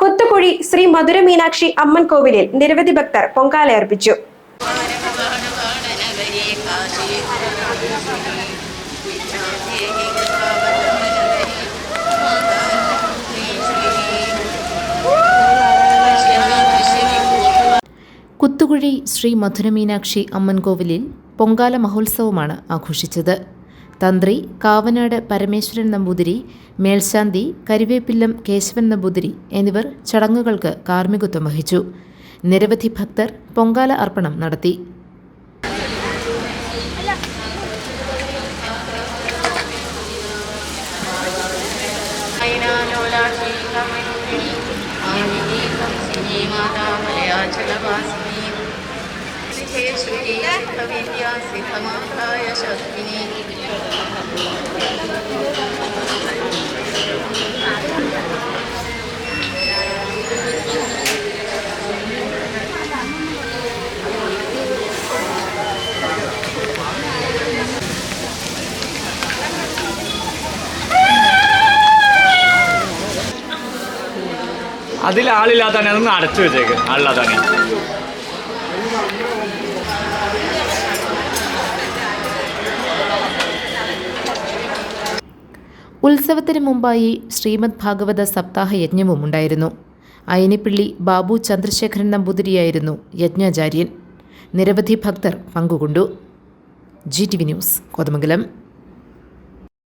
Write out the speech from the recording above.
കുത്തുകുഴി ശ്രീ മധുര മീനാക്ഷി അമ്മൻ കോവിലിൽ നിരവധി ഭക്തർ പൊങ്കാല അർപ്പിച്ചു. കുത്തുകുഴി ശ്രീ മധുരമീനാക്ഷി അമ്മൻകോവിലിൽ പൊങ്കാല മഹോത്സവമാണ് ആഘോഷിച്ചത്. തന്ത്രി കാവനാട് പരമേശ്വരൻ നമ്പൂതിരി മേൽശാന്തി കരുവേപ്പില്ലം കേശവൻ നമ്പൂതിരി എന്നിവർ ചടങ്ങുകൾക്ക് കാർമ്മികത്വം വഹിച്ചു. നിരവധി ഭക്തർ പൊങ്കാല അർപ്പണം നടത്തി. ശ്രീ സിദ്ധമാതായ ശക്തിനി അതിൽ ആളില്ലാത്തതാണ് അതൊന്ന് അടച്ചു വെച്ചേക്ക്. ആളില്ലാത്തതാണ് ഉത്സവത്തിന് മുമ്പായി ശ്രീമദ് ഭാഗവത സപ്താഹ യജ്ഞവും ഉണ്ടായിരുന്നു. അയനിപ്പിള്ളി ബാബു ചന്ദ്രശേഖരൻ നമ്പൂതിരിയായിരുന്നു യജ്ഞാചാര്യൻ. നിരവധി ഭക്തർ പങ്കുകൊണ്ടു. G T V news Kothamangalam.